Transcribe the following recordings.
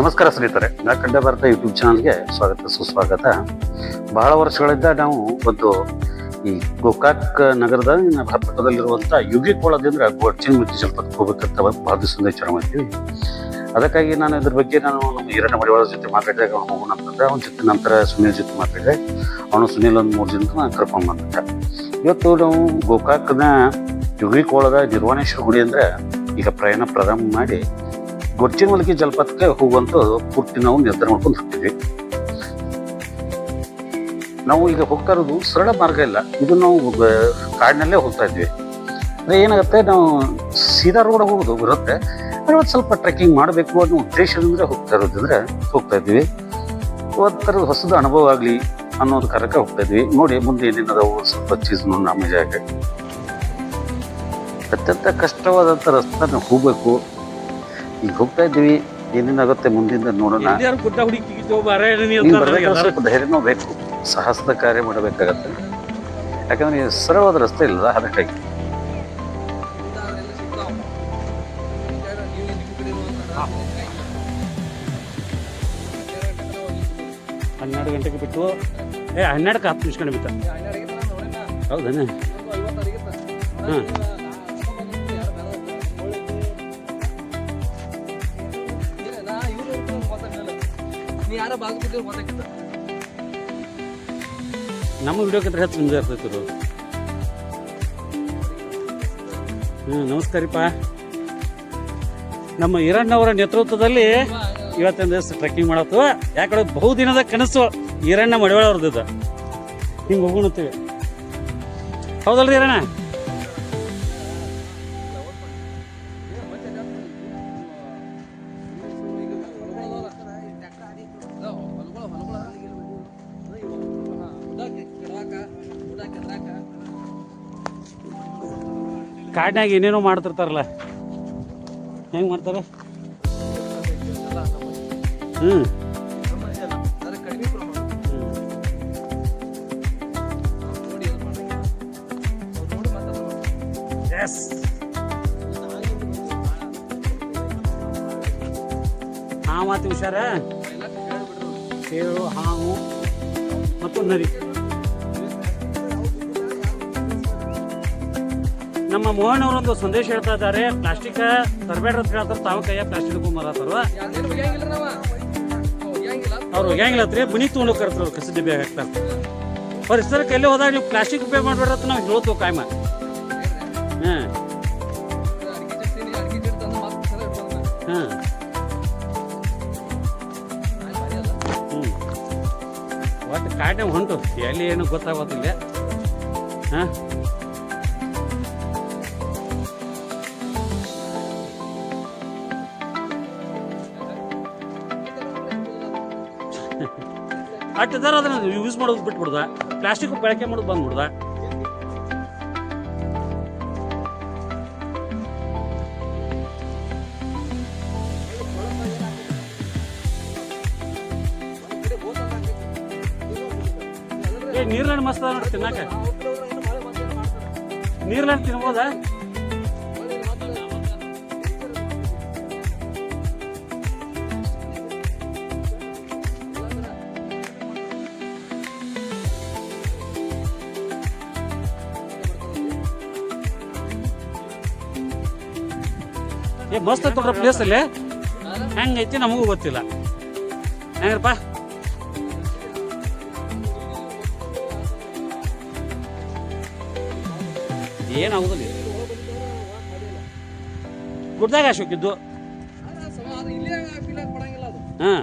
ನಮಸ್ಕಾರ ಸ್ನೇಹಿತರೆ. ನಾ ಕಂಡ ಭಾರತ ಯೂಟ್ಯೂಬ್ ಚಾನಲ್ಗೆ ಸ್ವಾಗತ, ಸುಸ್ವಾಗತ. ಬಹಳ ವರ್ಷಗಳಿಂದ ನಾವು ಒಂದು ಈ ಗೋಕಾಕ್ ನಗರದ ಪಕ್ಕದಲ್ಲಿರುವಂಥ ಯುಗಿಕೋಳದಿಂದ ಗೋಡ್ಚಿನ ಮುಂಚೆ ಜಲಪಾತಕ್ಕೆ ಹೋಗ್ಬೇಕಂತ ಬಹಳ ದಿವಸದಿಂದ ವಿಚಾರ ಮಾಡ್ತೀವಿ. ಅದಕ್ಕಾಗಿ ನಾನು ಇದ್ರ ಬಗ್ಗೆ ನಾನು ನಮ್ಮ ಹಿರಣ್ಯ ಮರಿವಾಳ ಜೊತೆ ಮಾತಾಡಿದಾಗ ಹೋಗೋಣ ಅಂತಂದ್ರೆ, ಅವನ ಜೊತೆ ನಂತರ ಸುನೀಲ್ ಜೊತೆ ಮಾತಾಡಿದೆ ಅವನು ಸುನೀಲ್ ಒಂದು ಮೂರು ಜನ ನಾನು ಕರ್ಕೊಂಡು ಇವತ್ತು ನಾವು ಗೋಕಾಕ್ನ ಯುಗಿಕೋಳದ ನಿರ್ವಾಣೇಶ್ವರ ಗುಡಿ ಅಂದ್ರೆ ಈಗ ಪ್ರಯಾಣ ಪ್ರಾರಂಭ ಮಾಡಿ ಗೊರ್ಚಿನ ಮಲಗಿ ಜಲಪಾತಕ್ಕೆ ಹೋಗುವಂತ ಪೂರ್ತಿ ನಾವು ನಿರ್ಧಾರ ಮಾಡ್ಕೊಂಡು ಹೋಗ್ತೀವಿ. ನಾವು ಈಗ ಹೋಗ್ತಾ ಇರೋದು ಸರಳ ಮಾರ್ಗ ಇಲ್ಲ. ಇದು ನಾವು ಕಾಡಿನಲ್ಲೇ ಹೋಗ್ತಾ ಇದ್ವಿ. ಅಂದ್ರೆ ಏನಾಗುತ್ತೆ, ನಾವು ಸೀದಾ ರೋಡ್ ಹೋಗೋದು ಬರುತ್ತೆ. ಒಂದು ಸ್ವಲ್ಪ ಟ್ರೆಕ್ಕಿಂಗ್ ಮಾಡಬೇಕು ಅನ್ನೋ ಉದ್ದೇಶದಿಂದ ಹೋಗ್ತಾ ಇರೋದಂದ್ರೆ ಹೋಗ್ತಾ ಇದ್ವಿ. ಥರದ ಹೊಸದು ಅನುಭವ ಆಗಲಿ ಅನ್ನೋದು ಕಾರಕ್ಕೆ ಹೋಗ್ತಾ ಇದ್ವಿ. ನೋಡಿ, ಮುಂದೆ ಏನೇನು ಅದಾವು ಸ್ವಲ್ಪ ಚೀಸ್ ನಮ್ಮ ಜಾಗ ಅತ್ಯಂತ ಕಷ್ಟವಾದಂಥ ರಸ್ತೆ ಹೋಗಬೇಕು ಹೋಗ್ಬೇಕು. ಈಗ ಹೋಗ್ತಾ ಇದ್ದೀವಿ. ಏನೇನಾಗುತ್ತೆ ಮುಂದಿಂದ ನೋಡೋಣ. ನೀನ್ ಬರ್ಬೇಕಾದ್ರೆ. ಸ್ವಲ್ಪ ಧೈರ್ಯನೂ ಬೇಕು. ಸಾಹಸದ ಕಾರ್ಯ ಮಾಡಬೇಕಾಗತ್ತೆ. ಯಾಕಂದ್ರೆ ನೀವು ಸರಳವಾದ ರಸ್ತೆ ಇಲ್ಲ ಅದಕ್ಕಾಗಿ. ಹನ್ನೆರಡು ಗಂಟೆಗೆ ಬಿಟ್ಟು. ಏ ಹನ್ನೆರಡಕ್ಕೆ ಹತ್ತು ನಿಮಿಷ ಬಿತ್ತ ಹೌದೇನೆ? ಹಾಂ. ನೀ ವಿಡಿಯೋ ನಮ್ಮ ಹೆಚ್ಚು ನಿಮ್ದು ಇರ್ತೈತಿ ಇದು. ಹ್ಞೂ ನಮಸ್ಕಾರಪ್ಪ. ನಮ್ಮ ಈರಣ್ಣವರ ನೇತೃತ್ವದಲ್ಲಿ ಇವತ್ತಿನ ದಿವಸ ಟ್ರೆಕ್ಕಿಂಗ್ ಮಾಡತ್ತು ಯಾಕಡೆ ಬಹುದಿನದ ಕನಸು ಈರಣ್ಣ ಮಡಿವಾಳ ಅವ್ರದ್ದು ಹಿಂಗೆ ಹೋಗೋಣತ್ತೀವಿ ಹೌದಲ್ರಿ ಈರಣ್ಣ? ಕಾಡ್ನ್ಯಾಗ ಏನೇನೋ ಮಾಡ್ತಿರ್ತಾರಲ್ಲ. ಹೆಂಗೆ ಮಾಡ್ತಾರೆ? ಹ್ಞೂ ಎಸ್ ಹಾವು ಮಾತು ಹುಷಾರ? ಸೇರು ಹಾವು ಮತ್ತು ನರಿ. ನಮ್ಮ ಮೋಹನ್ ಅವರೊಂದು ಸಂದೇಶ ಹೇಳ್ತಾ ಇದ್ದಾರೆ. ಪ್ಲಾಸ್ಟಿಕ್ ತರಬೇಡ ಅಂತ ಹೇಳ್ತಾರೆ ತಾವು ಕೈಯ ಪ್ಲಾಸ್ಟಿಕ್ ತೊಗೊಂಬರತ್ತಾರ ಅವ್ರು ಹೋಗ್ಯಾಂಗಿಲ್ಲತ್ರಿ ಬುನಿ ತೊಗೊಂಡು ಹೋಗ್ತಾರ ಅವ್ರು ಬ್ಯಾಗ್ ಹಾಕ್ತಾರೆ ಪರಿಸರಕ್ಕೆ ಎಲ್ಲಿ ಹೋದಾಗ ನೀವು ಪ್ಲಾಸ್ಟಿಕ್ ಉಪಯೋಗ ಮಾಡ್ಬೇಡ್ರ ಅಂತ ನಾವು ಹೇಳ್ತೇವೆ ಕಾಯ್ಮ ಹಾಂ ಹಾಂ ಒಟ್ಟು ಕಾಡಿನ ಹೊಂಟು. ಎಲ್ಲಿ ಏನು ಗೊತ್ತಾಗೋದಿಲ್ಲ. ಹಾಂ? ಅಟ್ಟಿದಾರ ಅದನ್ನ ಯೂಸ್ ಮಾಡೋದು ಬಿಟ್ಬಿಡ್ದ ಪ್ಲಾಸ್ಟಿಕ್ ಬಳಕೆ ಮಾಡೋದು ಬಂದ್ಬಿಡ್ದ ನೀರ್ಲಾಂಡ್ ಮಸ್ತ್ ಅದ ನೋಡಿ ತಿನ್ನಾಕ. ನೀರ್ಲಾಂಡ್ ತಿನ್ಬೋದಾ? ಏ ಮಸ್ತ್ ಐತಲ್ರ ಪ್ಲೇಸ್ ಅಲ್ಲಿ? ಹೆಂಗೈತಿ ನಮಗೂ ಗೊತ್ತಿಲ್ಲ. ಹೆಂಗ್ರಪ್ಪ? ಏನಾಗುದಿಲ್ಲ ಗುಡ್ದಾಗ ಅಶೋಕಿದ್ದು ಇಲ್ಲೇ ಹಾಂ.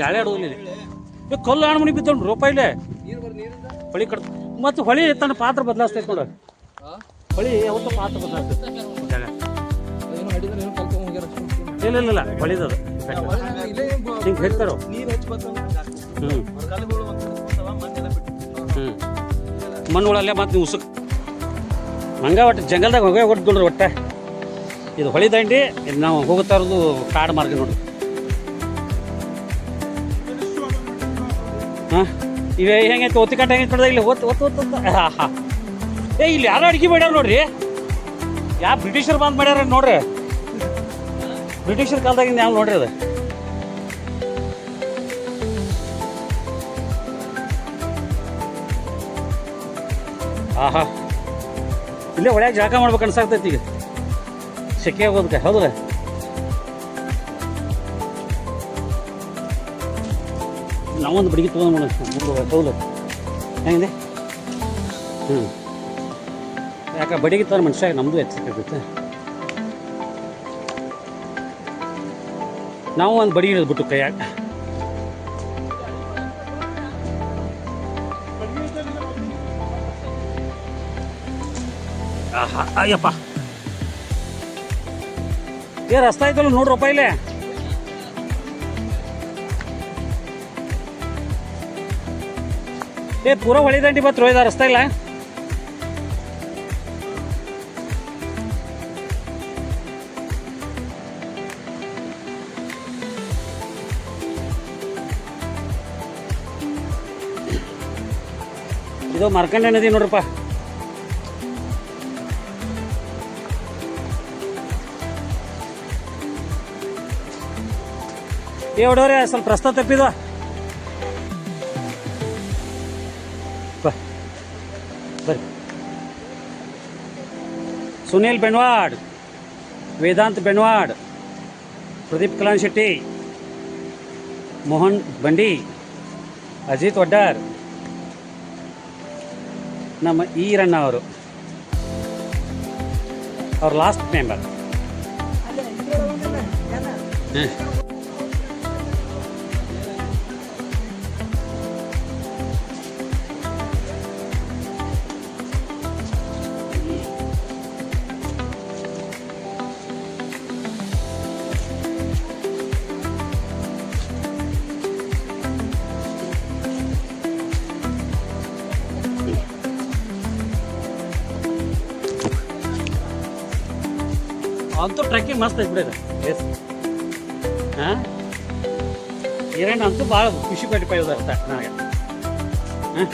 ಗಾಳಿ ಇಲ್ಲಿ. ಆಡೋದಿಲ್ಲ ಕಲ್ಲು ಆಣ್ಮಣಿ ಬಿದ್ದು ರೂಪಾಯಿ ಇಲ್ಲೇ. ನೀರು ಬರ್ ನೀರಿಂದ. ಹೊಳಿ ಕಟ್ ಮತ್ತು ಹೊಳಿ ತನ್ನ ಪಾತ್ರ ಬದಲಾಸ್ತೈತೆ ನೋಡು. ಹೊಳಿ ಯಾವತ್ತೂ ಪಾತ್ರ ಅಷ್ಟೇ. ಇಲ್ಲ ಇಲ್ಲ ಇಲ್ಲ ಹೊಳಿದದು. ಹ್ಮ್ ಹಿಂಗೆ ಹೇಳ್ತಾರೋ? ಬರ್ತಂದ್ರೆ ಹ್ಞೂ ಹ್ಞೂ ಮಣ್ಣುಗಳಲ್ಲೇ ಮತ್ತು ನೀವು ಉಸುಕ್. ಹಂಗ ಒಟ್ಟು ಜಂಗಲ್ದಾಗ ಹೋಗೇ ಒಟ್ಟು ಒಟ್ಟೆ. ಇದು ಹೊಳಿ ದಂಡಿ ಇದು ನಾವು ಹೋಗುತ್ತಾ ಇರೋದು ಕಾಡು ಮಾರ್ಗ ನೋಡಿ. ಇವೇ ಹೆಂಗೆ ಒತ್ತಿ ಕಟ್ಟ ಹೆಂಗೆ ನೋಡಿದ ಇಲ್ಲಿ, ಒತ್ತು ಒತ್ತು ಒತ್ತು ಹಾಂ ಏ, ಇಲ್ಲಿ ಯಾರು ಅಡಿಗೆ ಮಾಡ್ಯಾರ ನೋಡ್ರಿ. ಯಾ ಬ್ರಿಟಿಷರು ಬಂದ್ ಮಾಡ್ಯಾರ ನೋಡ್ರಿ. ಬ್ರಿಟಿಷರ್ ಕಾಲದಾಗಿಂದ ಯಾವ ನೋಡ್ರಿ ಅದು? ಆಹಾ ಇಲ್ಲೇ ಒಳ್ಳೆ ಜಳಕ ಮಾಡ್ಬೇಕು ಅನ್ಸಾಕ್ತೈತಿ ಈಗ. ಸೆಕೆ ಆಗೋದಕ್ಕೆ ಹೌದಲ್ಲ ನಾವೊಂದು ಬಡಿಗೆ ತೊಗೊಂಡು ಹೌದು ಹೆಂಗಿದೆ? ಹ್ಞೂ ಯಾಕೆ ಬಡಿಗೆ ತಗೊಂಡು ಮನುಷ್ಯ ನಮ್ಮದು ಹೆಚ್ಚಾಗ್ತೈತೆ ನಾವು ಒಂದು ಬಡಿ ಹಿಡಿದ್ಬಿಟ್ಟು ಕೈಯಾಗ. ಆಹಾ, ಅಯ್ಯಪ್ಪ. ಏ, ರಸ್ತಾ ಇದ್ದಲ್ಲ ನೋಡ್ರಪ್ಪ ಇಲ್ಲೇ. ಏ, ಪೂರ ಹೊಳೆ ದಂಡಿ ಬತ್ತು ರೋಯ್ದ ರಸ್ತೆ ಇಲ್ಲ. ಇದು ಮಾರ್ಕಂಡ ನದಿ ನೋಡ್ರಪ್ಪ. ಏ ಹೊಡೋರೆ ಸ್ವಲ್ಪ ರಸ್ತೆ ತಪ್ಪಿದ ಬರ್ರಿ. ಸುನೀಲ್ ಬೆನ್ವಾಡ್ ವೇದಾಂತ್ ಬೆನ್ವಾಡ್ ಪ್ರದೀಪ್ ಕಲಾನ್ ಶೆಟ್ಟಿ ಮೋಹನ್ ಬಂಡಿ ಅಜಿತ್ ವಡ್ಡಾರ್ ನಮ್ಮ ಈರಣ್ಣ ಅವರು. ಅವ್ರ ಲಾಸ್ಟ್ ಮೆಂಬರ್ ಅಂತೂ ಟ್ರೆಕ್ಕಿಂಗ್ ಮಸ್ತ್ ಐತೆ ಬಿಡಿದೆ ಎಸ್ ಹಾಂ? ಈರಣ್ಣ ಅಂತೂ ಭಾಳ ಖುಷಿ ಪಟ್ಟು ಪಡೆಯೋದು ಅರ್ಥ ನನಗೆ. ಹಾಂ?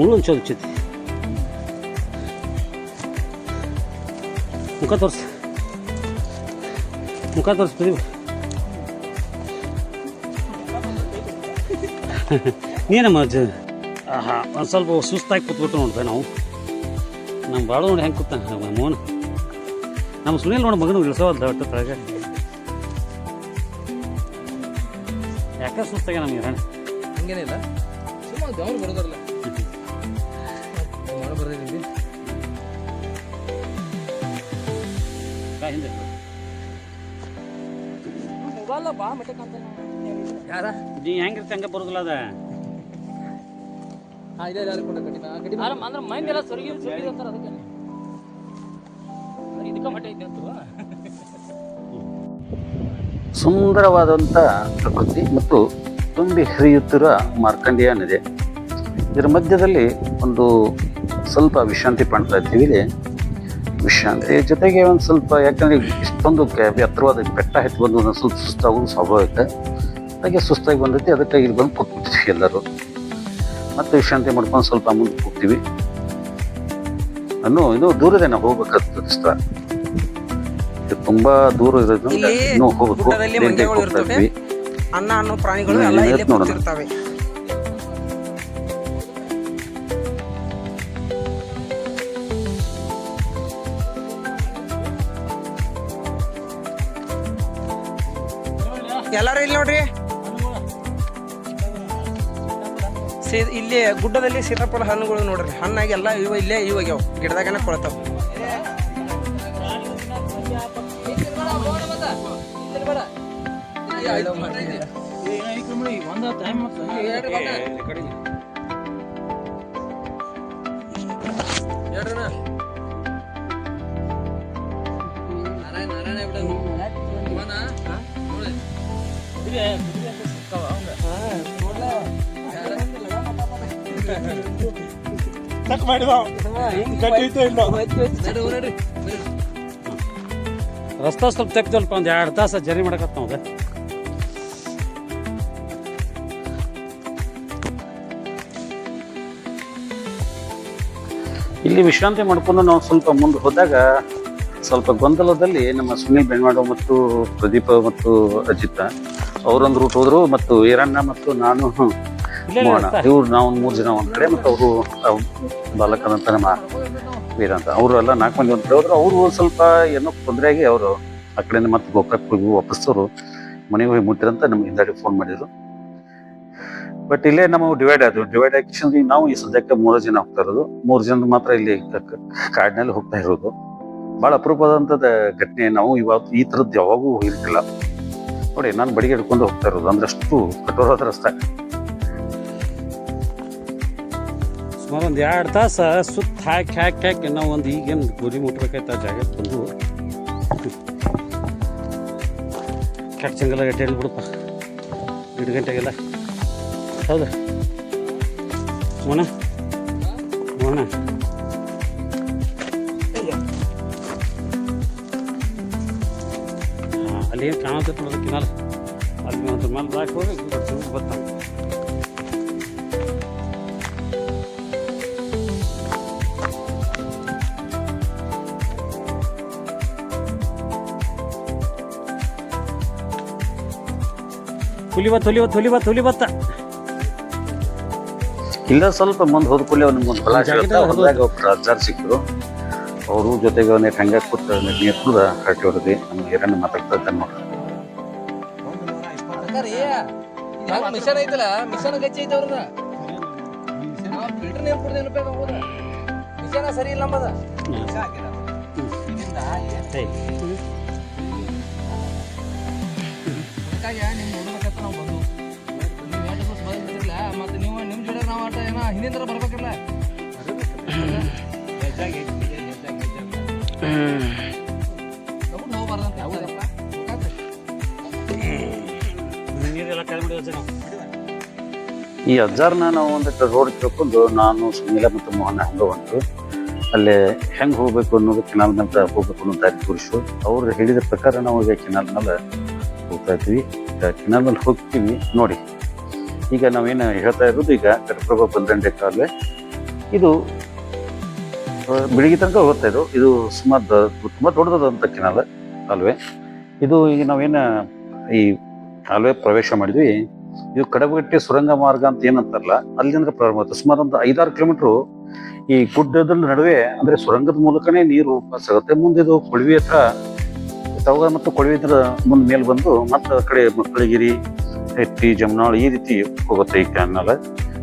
ಮುಳ್ಳು ಹಂಚೋದು ಚಿತಿ. ಮುಖ ತೋರಿಸಿ. ಮುಖ ತೋರ್ಸು ಪ್ರದೀಪ್. ನೀನಮ್ಮ ಅಜ್ಜ ಆಹಾ ಒಂದು ಸ್ವಲ್ಪ ಸುಸ್ತಾಗಿ ಕೂತ್ಬಿಟ್ಟು ನೋಡ್ದೆ ನಾವು. ನಮ್ಮ ಬಾಳು ನೋಡಿ ಹೆಂಗೆ ಕೂತ ನಮ್ಮ ಮೋಹನ್. ನಮ್ಮ ಸುನೀಲ್ ನೋಡಿ ಮಗನ ಇಳಿಸೋವಲ್ದ ಒಟ್ಟು ತಳಗ ಯಾಕೆ ಸುಸ್ತಾಗ ನಮಗೆ ಹಂಗೇನಿಲ್ಲ. ಸುಮ್ಮನೆ ದೇವ್ರು ಬರೋದಲ್ಲ ಹಿಂದೆ ಯಾರ? ನೀ ಹೆಂಗಿರ್ತಿ ಹಂಗೆ ಬರೋದಿಲ್ಲ ಅದ? ಹಾ ಇದೆ ಯಾರು ಕೊಡ ಕಡಿಮೆ ಆ ಕಡಿಮೆ ಅಂದ್ರೆ ಮೈಂಡ್ ಎಲ್ಲ ಸೊರಗಿ ಸೊರಗಿ ಅಂತಾರ ಅದಕ್ಕೆ. ಇದಕ್ಕೆ ಮಟ್ಟ ಐತೆ ಅಂತ. ಸುಂದರವಾದಂಥ ಪ್ರಕೃತಿ ಮತ್ತು ತುಂಬಿ ಹರಿಯುತ್ತಿರುವ ಮಾರ್ಕಂಡೇಯ ನದಿ ಇದರ ಮಧ್ಯದಲ್ಲಿ ಒಂದು ಸ್ವಲ್ಪ ವಿಶ್ರಾಂತಿ ಪಡ್ತಾ ಇದ್ದೀವಿ. ವಿಶ್ರಾಂತಿ ಜೊತೆಗೆ ಒಂದು ಸ್ವಲ್ಪ ಯಾಕಂದರೆ ಇಷ್ಟೊಂದು ಕೆ- ಎತ್ತರವಾದ ಬೆಟ್ಟ ಹೆತ್ತು ಬಂದು ಒಂದು ಸ್ವಲ್ಪ ಸುಸ್ತಾಗೋದು ಸ್ವಾಭಾವಿಕ ಹಾಗೆ ಸುಸ್ತಾಗಿ ಬಂದೈತಿ ಅದಕ್ಕೆ ಇಲ್ಲಿ ಬಂದು ಕೂತ್ಬಿಡ್ತೀವಿ ಎಲ್ಲರೂ. ಮತ್ತು ವಿಶ್ರಾಂತಿ ಮಾಡ್ಕೊಂಡು ಸ್ವಲ್ಪ ಮುಂದೆ ಹೋಗ್ತೀವಿ ಅನ್ನೋ ಇನ್ನೂ ದೂರದೇ ನಾವು ಹೋಗ್ಬೇಕಾಗ್ತದೆ ಸ್ಥಳ. ಇದು ತುಂಬಾ ದೂರ ಇರೋದ್ರಿಂದ ಇನ್ನೂ ಹೋಗ್ಬೇಕು. ಅನ್ನ ಅನ್ನೋ ಪ್ರಾಣಿಗಳು ಎಲ್ಲ ನೋಡೋಣ. ಎಲ್ಲರೂ ಇಲ್ಲಿ ನೋಡ್ರಿ. ಸೀ, ಇಲ್ಲಿ ಗುಡ್ಡದಲ್ಲಿ ಸೀತಾಫಲ ಹಣ್ಣುಗಳು ನೋಡ್ರಿ. ಹಣ್ಣಾಗಿ ಎಲ್ಲ ಇವ ಇಲ್ಲೇ ಇವಾಗ್ಯಾವ ಗಿಡದಾಗನ ಕೊಳ್ತಾವ. ಒಂದ್ ನಡ್ರಿ ಬರ್ರಿ. ರಸ್ತೆ ಸ್ವಲ್ಪ ತೆಗ್ದಲ್ಪ ಒಂದು ಎರಡು ತಾಸು ಜರ್ನಿ ಮಾಡಕತ್ತ ನಾವು ಇಲ್ಲಿ ವಿಶ್ರಾಂತಿ ಮಾಡ್ಕೊಂಡು ನಾವು ಸ್ವಲ್ಪ ಮುಂದೆ ಹೋದಾಗ ಸ್ವಲ್ಪ ಗೊಂದಲದಲ್ಲಿ ನಮ್ಮ ಸುನಿಲ್ ಬೆಣ್ವಾಡು ಮತ್ತು ಪ್ರದೀಪ ಮತ್ತು ಅಜಿತ್ ಅವರೊಂದು ರೂಟ್ ಹೋದ್ರು ಮತ್ತು ಈರಣ್ಣ ಮತ್ತು ನಾನು ಮೋಹನ. ಇವ್ರು ನಾವು ಮೂರು ಜನ ಒಂದ್ ಕಡೆ ಮತ್ತು ಅವರು ಬಾಲಕನಂತ ನಮ್ಮ ವೀರ ಅಂತ ಅವರು ಎಲ್ಲ ನಾಲ್ಕು ಮಂದಿ ಒಂದ್ ಕಡೆ ಹೋದ್ರು. ಅವರು ಸ್ವಲ್ಪ ಏನೋ ತೊಂದರೆ ಆಗಿ ಅವರು ಆ ಕಡೆಯಿಂದ ಮತ್ತೆ ಗೋಕಾಕ್ ಹೋಗಿ ವಾಪಸ್ ಅವರು ಮನೆಗೆ ಹೋಗಿ ಮುಟ್ಟಿರಂತ ನಮ್ಗೆ ಹಿಂದಾಡಿ ಫೋನ್ ಮಾಡಿದ್ರು. ಬಟ್ ಇಲ್ಲೇ ನಾವು ಡಿವೈಡ್ ಆಯ್ತು. ಡಿವೈಡ್ ಆಗಿ ನಾವು ಈ ಸದ್ಯಕ್ಕೆ ಮೂರು ಜನ ಹೋಗ್ತಾ ಇರೋದು. ಮೂರು ಜನ ಮಾತ್ರ ಇಲ್ಲಿ ಕಾಡಿನಲ್ಲಿ ಹೋಗ್ತಾ ಇರೋದು. ಬಹಳ ಅಪರೂಪದಂತದ ಘಟನೆ. ನಾವು ಇವತ್ತು ಈ ಥರದ್ದು ಯಾವಾಗೂ ಹೋಗಿರ್ತಿಲ್ಲ ನೋಡಿ, ನಾನು ಬಡಿಗೆ ಹಿಡ್ಕೊಂಡು ಹೋಗ್ತಾ ಇರೋದು. ಅಂದ್ರೆ ಅಷ್ಟು ಕಠೋರವಾದ ರಸ್ತೆ ಸುಮಾರು ಒಂದು ಎರಡು ತಾಸು ಸುತ್ತ ಹಾಕಿ ಹಾಕಿ ಹಾಕಿ ನಾವು ಒಂದು ಈಗೇನು ಗುರಿ ಮುಟ್ಬೇಕಾಯ್ತು ಆ ಜಾಗಕ್ಕೆ ಬಂದು. ಕೆಟ್ಟ ಗಟ್ಟೆ ಬಿಡಪ್ಪ. ಎರಡು ಗಂಟೆಗೆಲ್ಲ. ಹೌದಾ? ಮೋಣ ಮೋಣ ಅಲ್ಲಿ ಏನು ಕಾಣತೈತೆ ನೋಡೋದು ಕಿನಾಲ್ ಅಲ್ಲಿ ಒಂದು ಮೇಲೆ ದಾಕ್ ಹೋಗಿ ಬರ್ತಾನೆ ಹುಲಿ ಬತ್ತ ಹುಲಿ ಬತ್ತ ಹುಲಿ ಬತ್ತ ಹುಲಿ ಬತ್ತ ಇಲ್ಲ ಸ್ವಲ್ಪ ಮುಂದೆ ಹೋದ ಕೂಡಲೇ ಅವ್ನಿಗೆ ಒಂದು ಹೊಲ ಜಾಗದಾಗ ಹೇಳ್ತಾ ಹೋಗೋದು. ಹೊಲದಾಗ ಒಬ್ರು ಅಜ್ಜಾರ್ ಸಿಕ್ಕರು ಅವರು ಜೊತೆಗೆ ಅವನೇ ಹಂಗೆ ಕೊಟ್ಟು ನೀರು ಕುಡ್ದ ಹರಟಿ ಹೊಡೆದಿ ನಮ್ಗೆ ಏರನ್ನ ಮಾತಾಡ್ತಾ ಇದ್ದಾನೆ ನೋಡ್ರಿ. ಮಿಷನ್ ಐತಲ್ಲ ಮಿಷನ್ ಗಚ್ಚಿ ಐತೆ ಅವ್ರದ. ನಾವು ಫಿಲ್ಟರ್ ನೀರು ಕುಡ್ದು ನೆನಪಾಗ ಹೋದ ಮಿಷನ್ ಸರಿ ಇಲ್ಲ ನಮ್ಮದ ಏಯ್, ಅದಕ್ಕಾಗಿ ನಿಮ್ ನೋಡ್ಬೇಕಂತ ನಾವು ಬಂದು ನೀವು ಎರಡು ದಿವಸ ಬಂದಿರಲಿಲ್ಲ ಮತ್ತೆ ನೀವು ನಿಮ್ಮ ಜೊತೆ ನಾವು ಆಟ ಏನೋ ಹಿಂದಿನ ಬರ್ಬೇಕಲ್ಲ. ತಗೊಂಡು ಈ ಅಜ್ಜಾರ್ನ ನಾವು ಒಂದಿಟ್ಟು ರೋಡ್ ತಿಳ್ಕೊಂಡು ನಾನು ಸುನೀಲ ಮತ್ತು ಮೋಹನ ಹೆಂಗ ಬಂತು ಅಲ್ಲಿ ಹೆಂಗೆ ಹೋಗ್ಬೇಕು ಅನ್ನೋದು ಕೆನಾಲ್ ನಂತರ ಹೋಗ್ಬೇಕು ಅನ್ನೋ ದಾರಿ ತೋರಿಸು ಅವ್ರು ಹೇಳಿದ ಪ್ರಕಾರ ನಾವು ಈಗ ಕೆನಾಲ್ ಮೇಲೆ ಹೋಗ್ತಾ ಇದ್ವಿ. ಈಗ ಕೆನಾಲ್ ಮೇಲೆ ಹೋಗ್ತೀವಿ ನೋಡಿ. ಈಗ ನಾವೇನು ಹೇಳ್ತಾ ಇರೋದು ಈಗ ಕಟಪ್ರಭಾ ಬಂದಂಡೆ ಕಾಲುವೆ. ಇದು ಬೆಳಿಗ್ಗೆ ತನಕ ಹೋಗ್ತಾ ಇದು? ಇದು ಸುಮಾರು ತುಂಬ ದೊಡ್ಡದಂತ ಕೆನಾಲ್ ಕಾಲುವೆ ಇದು ಈಗ ನಾವೇನು ಈ ಕಾಲುವೆ ಪ್ರವೇಶ ಮಾಡಿದ್ವಿ. ಇದು ಕಡಬಗಟ್ಟೆ ಸುರಂಗ ಮಾರ್ಗ ಅಂತ ಏನಂತಾರಲ್ಲ, ಅಲ್ಲಿಂದ ಪ್ರಾರಂಭ ಆಗುತ್ತೆ. ಸುಮಾರು ಒಂದು ಐದಾರು ಕಿಲೋಮೀಟರ್ ಈ ಗುಡ್ಡದ ನಡುವೆ, ಅಂದ್ರೆ ಸುರಂಗದ ಮೂಲಕನೇ ನೀರು ಪಾಸ್ ಆಗುತ್ತೆ ಮುಂದೆ ಇದು ಕೊಳವಿ ಹತ್ರ, ತವಗ ಮತ್ತು ಕೊಳವಿ ಹತ್ರ ಮುಂದೆ ಮೇಲೆ ಬಂದು ಮತ್ತೆ ಆ ಕಡೆ ಮಕ್ಕಳಗಿರಿ ಹೆಟ್ಟಿ ಜಮನಾಳ್ ಈ ರೀತಿ ಹೋಗುತ್ತೆ ಈ ಕ್ಯಾನಲ್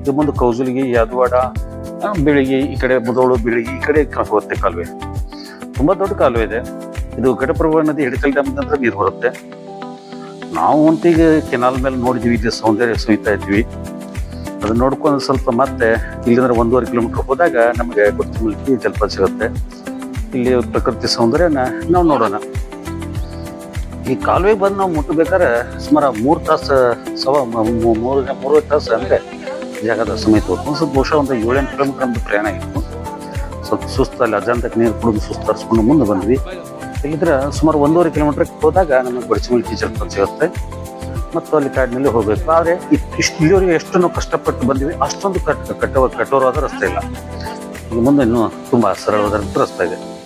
ಇದು ಮುಂದೆ ಕೌಜಲ್ಗಿ, ಯಾದವಾಡ ಆ, ಬೀಳಿಗಿ ಈ ಕಡೆ ಮುದೋಳು ಬೆಳಿಗ್ಗೆ ಈ ಕಡೆ ಹೋಗುತ್ತೆ ಕಾಲುವೆ. ತುಂಬಾ ದೊಡ್ಡ ಕಾಲುವೆ ಇದೆ. ಇದು ಘಟಪ್ರಭಾ ನದಿ ಹಿಡಕಲ್ ಡ್ಯಾಮ್ ಅಂದ್ರೆ ನೀರು ಬರುತ್ತೆ. ನಾವು ಅಂತೀಗ ಕೆನಾಲ್ ಮೇಲೆ ನೋಡಿದ್ವಿ ಇಲ್ಲಿ ಸೌಂದರ್ಯ ಸುಯ್ತಾ ಇದ್ವಿ. ಅದನ್ನ ನೋಡ್ಕೊಂಡು ಸ್ವಲ್ಪ ಮತ್ತೆ ಇಲ್ಲಿಂದ ಒಂದೂವರೆ ಕಿಲೋಮೀಟರ್ ಹೋದಾಗ ನಮಗೆ ಕೊತ್ತಂಬರಿ ಜಲಪಾತ ಸಿಗುತ್ತೆ. ಇಲ್ಲಿ ಪ್ರಕೃತಿ ಸೌಂದರ್ಯನ ನಾವು ನೋಡೋಣ. ಈ ಕಾಲುವೆ ಬಂದು ನಾವು ಮುಟ್ಟಬೇಕಾದ್ರೆ ಸುಮಾರು ಮೂರು ತಾಸು ಸವ ಮೂರು ಮೂರು ತಾಸು ಅಂದರೆ ಜಾಗದ ಸಮೇತ ಹೋಗ್ತು ಸ್ವಲ್ಪ ಬಹುಶಃ ಒಂದು ಏಳೆಂಟು ಕಿಲೋಮೀಟರ್ ಒಂದು ಪ್ರಯಾಣ ಇತ್ತು. ಸ್ವಲ್ಪ ಸುಸ್ತಲ್ಲಿ ಅಜಾಂತಕ್ಕೆ ನೀರು ಕುಡಿದು ಸುಸ್ತಾರಿಸ್ಕೊಂಡು ಮುಂದೆ ಬಂದ್ವಿ. ಇಲ್ಲಿದ್ರೆ ಸುಮಾರು ಒಂದೂವರೆ ಕಿಲೋಮೀಟರ್ ಹೋದಾಗ ನಮಗೆ ಬಡಚಮೂಲಿ ಟೀಚರ್ ಅಂತ ಸಿಗುತ್ತೆ. ಮತ್ತು ಅಲ್ಲಿ ಕಾಡಿನಲ್ಲಿ ಹೋಗಬೇಕು. ಆದರೆ ಇಷ್ಟು ಇಲ್ಲಿವರೆಗೆ ಎಷ್ಟು ಕಷ್ಟಪಟ್ಟು ಬಂದ್ವಿ, ಅಷ್ಟೊಂದು ಕಟ್ ಕಟ್ಟೋ ಕಠೋರವಾದ ರಸ್ತೆ ಇಲ್ಲ. ಈಗ ಮುಂದೆ ಇನ್ನೂ ತುಂಬ ಸರಳವಾದ ರಸ್ತೆ ಇದೆ.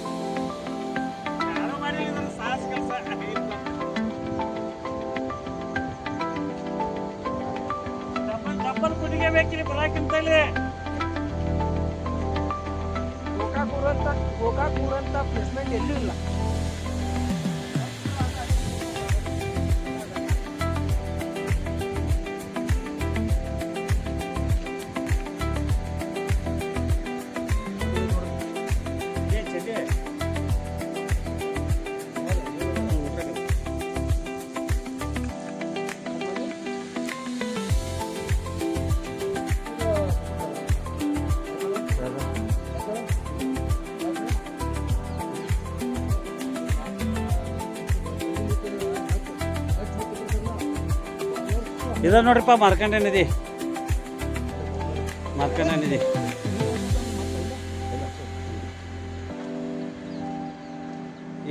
ಇದ ನೋಡ್ರಿಪ್ಪ, ಮಾರ್ಕಂಡ ನಿಧಿ.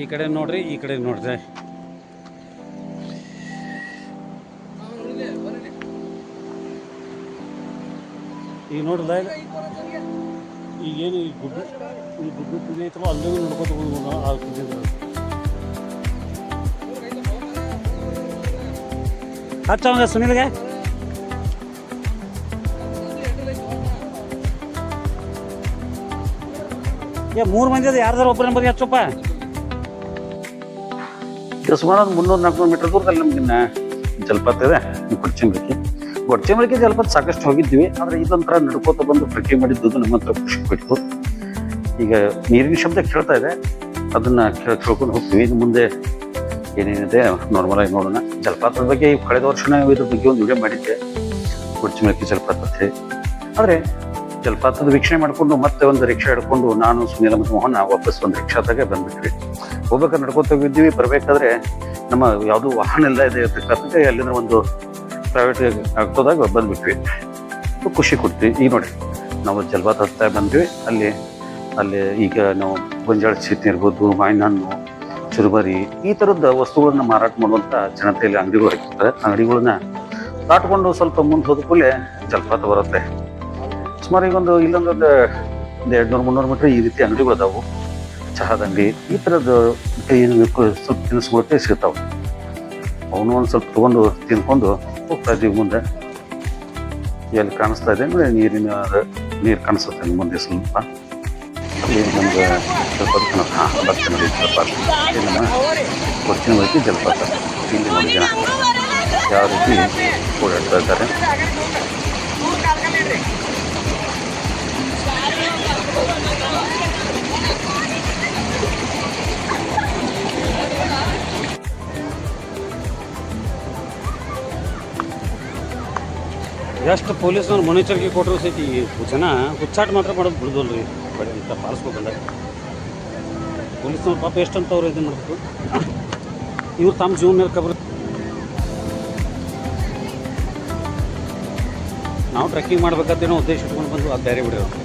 ಈ ಕಡೆ ನೋಡ್ರಿ, ಈ ಕಡೆ ನೋಡ್ರಿ. ಈಗ ಇದು ಈಗೇನು ಈ ಗುಡ್ಡ ಈ ಗುಡ್ಡ ಐತಲ್ಲ ಅಲ್ಲಿಗೂ ನೋಡ್ಕೊತ ಹೋಗ್ಬೋದು ಆ ತುದಿಯಿಂದ. ಹಚ್ಚ ಸುನಿಲ್ ಸುನಿಲ್ಗೆ ಏ, ಮೂರು ಮಂದಿ ಅದು, ಯಾರ್ದಾರ ಒಬ್ಬರ ನಂಬರ್ ಹಚ್ಚಪ್ಪ ಸುಮಾರು ಒಂದು ಮುನ್ನೂರು, ನಾಲ್ಕುನೂರು ಮೀಟರ್ ದೂರದಲ್ಲಿ ನಮ್ಗಿನ್ನ ಜಲಪಾತ ಇದೆ ಗೊಡ್ಚಿಂಬಳಿಕೆ ಗೊಡ್ಚಿಂಬಳಿಕೆ ಜಲಪಾತ ಸಾಕಷ್ಟು ಹೋಗಿದ್ವಿ ಆದರೆ ಇದೊಂಥರ ನಡ್ಕೋತ ಬಂದು ಪ್ರತಿ ಮಾಡಿದ್ದು ನಮ್ಮ ಹತ್ರ ಖುಷಿ ಕೊಟ್ಟು ಈಗ ನೀರಿನ ಶಬ್ದ ಕೇಳ್ತಾ ಇದೆ, ಅದನ್ನ ಕೇಳ್ ಕೇಳ್ಕೊಂಡು ಹೋಗ್ತೀವಿ. ಇನ್ನು ಮುಂದೆ ಏನೇನಿದೆ ನಾರ್ಮಲ್ ಆಗಿ ನೋಡೋಣ. ಜಲಪಾತದ ಬಗ್ಗೆ ಈ ಕಳೆದ ವರ್ಷನೇ ಇದ್ರ ಬಗ್ಗೆ ಒಂದು ವಿಡಿಯೋ ಮಾಡಿದ್ದೆ. ಗೊಡ್ಚಿಂಬಳಿಕೆ ಜಲಪಾತ ಹೇಳಿ ಆದರೆ ಜಲಪಾತದ ವೀಕ್ಷಣೆ ಮಾಡಿಕೊಂಡು ಮತ್ತೆ ಒಂದು ರಿಕ್ಷಾ ಹಿಡ್ಕೊಂಡು ನಾನು, ಸುನೀಲ ಮತ್ತು ಮೋಹನ್ ವಾಪಸ್ ಒಂದು ರಿಕ್ಷಾದಾಗ ಬಂದ್ಬಿಟ್ವಿ. ಹೋಗ್ಬೇಕಾದ್ರೆ ನಡ್ಕೊತ ಹೋಗಿದ್ದೀವಿ ಬರಬೇಕಾದ್ರೆ ನಮ್ಮ ಯಾವುದು ವಾಹನ ಎಲ್ಲ ಇದೆ ಇರ್ತಕ್ಕಂಥ ಅಲ್ಲಿಂದ ಒಂದು ಪ್ರೈವೇಟ್ ಆಗ್ತೋದಾಗ ಬಂದ್ಬಿಟ್ವಿ. ಖುಷಿ ಕೊಡ್ತೀವಿ ಈಗ ನೋಡಿ, ನಾವು ಜಲಪಾತ ಹತ್ತಾ ಬಂದ್ವಿ. ಅಲ್ಲಿ ಅಲ್ಲಿ ಈಗ ನಾವು ಗೊಂಜಾಳ ಚೀತಿ ಇರ್ಬೋದು ಮಾವಿನ ಚುರುಬರಿ ಈ ಥರದ ವಸ್ತುಗಳನ್ನ ಮಾರಾಟ ಮಾಡುವಂಥ ಜನತೆಯಲ್ಲಿ ಅಂಗಡಿಗಳು ಹಾಕಿರ್ತಾರೆ ಅಂಗಡಿಗಳನ್ನ ದಾಟ್ಕೊಂಡು ಸ್ವಲ್ಪ ಮುಂದೆ ಹೋದ ಕೂಡಲೇ ಜಲಪಾತ ಬರುತ್ತೆ. ಸುಮಾರು ಈಗ ಒಂದು ಇಲ್ಲೊಂದು ಒಂದು ಎರಡು ನೂರು ಮುನ್ನೂರು ಮೀಟ್ರ್ ಈ ರೀತಿ ಅಂಗಡಿಗಳು ಅದಾವು. ಚಹಾದ ಅಂಗಡಿ, ಈ ಥರದ್ದು ಏನು ಬೇಕು ಸ್ವಲ್ಪ ತಿನಿಸುಗಳಕ್ಕೆ ಸಿಗ್ತಾವೆ. ಅವನು ಒಂದು ಸ್ವಲ್ಪ ತೊಗೊಂಡು ತಿನ್ಕೊಂಡು ಹೋಗ್ತಾ ಇದ್ದೀವಿ ಮುಂದೆ. ಎಲ್ಲಿ ಕಾಣಿಸ್ತಾ ಇದೆ ಅಂದರೆ ನೀರಿನ ನೀರು ಕಾಣಿಸುತ್ತೆ ಮುಂದೆ ಸ್ವಲ್ಪ. ಅಲ್ಲಿ ನಮ್ಗೆ ಸ್ವಲ್ಪ ಹಾಂ ಬರ್ತದೆ ನೋಡಿ ಜಲಪಾತ ಇದು ನಮ್ಮ ಕೊಚ್ಚಿನ ಬೈಕಿ ಜಲಪಾತ ಇಲ್ಲಿ ನೋಡಿ ಜನ. ಯಾವ ರೀತಿ ಓಡಾಡ್ತಾ ಇದ್ದಾರೆ? ಎಷ್ಟು ಪೊಲೀಸ್ನವ್ರು ಮುನ್ನೆಚ್ಚರಿಕೆ ಕೊಟ್ಟರು ಸಹಿತ ಈ ಜನ ಹುಚ್ಚಾಟ ಮಾತ್ರ ಮಾಡೋದು ಬಿಡುದಲ್ರಿ ಬರೀ ಅಂತ ಪಾಲಿಸ್ಕೊಬಂದಾಗ ಪೊಲೀಸ್ನವ್ರು ಪಾಪ ಎಷ್ಟಂತ ಅವ್ರು ಇದನ್ನು ಮಾಡಬೇಕು? ಇವ್ರು ತಮ್ಮ ಜೀವನ ಮೇಲೆ ಕಬ್ರ ನಾವು ಟ್ರೆಕ್ಕಿಂಗ್ ಮಾಡ್ಬೇಕಂತೇನೋ ಉದ್ದೇಶ ಇಟ್ಕೊಂಡು ಬಂದು ಅದು ಬೇರೆ ಬಿಡಿರೋದು.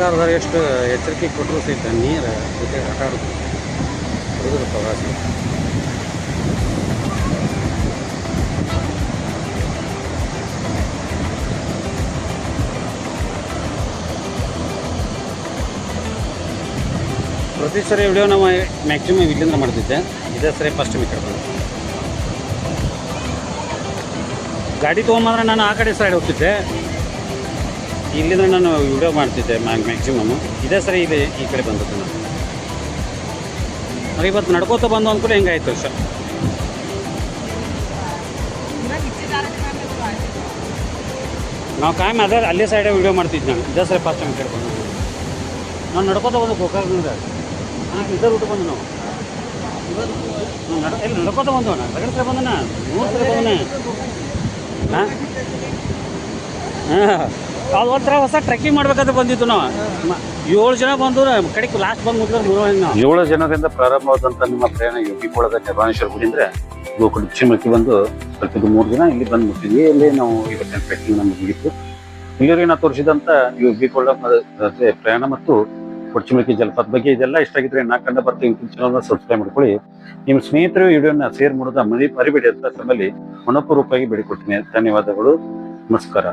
ಸರ್ಕಾರದವ್ರು ಎಷ್ಟು ಎಚ್ಚರಿಕೆ ಕೊಟ್ಟರು ಸಹಿತ ನೀರು ಜೊತೆ ಆಟ ಹುಡುಗರು ಪ್ರವಾಸಿ. ಪ್ರತಿ ಸರಿ ವಿಡಿಯೋ ನಾವು ಮ್ಯಾಕ್ಸಿಮಮ್ ಇಲ್ಲಿಂದ ಮಾಡ್ತಿದ್ದೆ. ಇದೇ ಸರಿ ಫಸ್ಟ್ ಮೀಟರ್ ಗಾಡಿ ತೊಗೊಂಬಂದ್ರೆ ನಾನು ಆ ಕಡೆ ಸೈಡ್ ಹೋಗ್ತಿದ್ದೆ. ಇಲ್ಲಿಂದ ನಾನು ವಿಡಿಯೋ ಮಾಡ್ತಿದ್ದೆ ಮ್ಯಾಕ್ಸಿಮಮ್ ಇದೇ ಸರಿ ಇದೆ ಈ ಕಡೆ ಬಂದದ್ದು ನಾನು. మరి ಇವತ್ತು ನಡ್ಕೋತ ಬಂದು ಅಂದ್ಕೂಡ ಹೆಂಗಾಯ್ತು ಸರ್? ನಾವು ಕಾಯಂ ಅದೇ ಅಲ್ಲೇ ಸೈಡೇ ವಿಡಿಯೋ ಮಾಡ್ತಿದ್ದೆ ನಾನು. ಇದೇ ಸರಿ ಫಸ್ಟ್ ಟೈಮ್ ಕಡೆ ಬಂದು. ನಾವು ನಡ್ಕೋತ ಬಂದು ಗೋಕರ್ಣದಿಂದ ಹಾಂ ರೂಟ್ ಬಂದು ನಾವು. ಇಲ್ಲಿ ನಡ್ಕೋತ ಬಂದವ ರಗಡ ಸರಿ ಬಂದನ ಮೂರು ಸರಿ ಬಂದನ ಹಾಂ? ಹಾಂ. ಅದು ಒಂಥರ ಹೊಸ ಟ್ರೆಕ್ಕಿಂಗ್ ಮಾಡ್ಬೇಕಂತ ಬಂದಿತ್ತು ನಾವು. ಏಳು ಜನ ಬಂದು ಕಡೆಗೆ ಲಾಸ್ಟ್ ಬಂದು ಮುಗಿದ್ರೆ ಮೂರು ನಾವು. ಏಳು ಜನರಿಂದ ಪ್ರಾರಂಭವಾದಂಥ ನಿಮ್ಮ ಪ್ರಯಾಣ ಯೋಗಿಪೋಳದ ನಿರ್ವಾಣೇಶ್ವರ ಗುಡಿ ಅಂದ್ರೆ ಗೋಕುಲ ಚಿಮಕ್ಕಿ ಬಂದು ಸ್ವಲ್ಪ ಮೂರು ದಿನ ಇಲ್ಲಿ ಬಂದು ಮುಟ್ಟಿದ್ವಿ ಇಲ್ಲಿ ನಾವು ಇವತ್ತಿನ ಟ್ರೆಕ್ಕಿಂಗ್ ನಮ್ಗೆ ಮುಗಿತು ಇಲ್ಲಿವರೆಗೆ ನಾವು ತೋರಿಸಿದಂಥ ಯೋಗಿಪೋಳ ಪ್ರಯಾಣ ಮತ್ತು ಕೊಡ್ಚಿಮಳಿಕೆ ಜಲಪಾತ ಬಗ್ಗೆ ಇದೆಲ್ಲ ಇಷ್ಟ ಆಗಿದ್ರೆ ನಾ ಕಂಡ ಬರ್ತಾ ಯೂಟ್ಯೂಬ್ ಚಾನಲ್ನ ಸಬ್ಸ್ಕ್ರೈಬ್ ಮಾಡ್ಕೊಳ್ಳಿ. ನಿಮ್ಮ ಸ್ನೇಹಿತರು ವಿಡಿಯೋನ ಶೇರ್ ಮಾಡೋದ ಮರಿ ಮರಿಬೇಡಿ ಅಂತ ತಮ್ಮಲ್ಲಿ ಮನಪೂರ್ವಕವಾಗಿ ಬೇಡಿಕೊಡ್ತೀನಿ ಧನ್ಯವಾದಗಳು. ನಮಸ್ಕಾರ.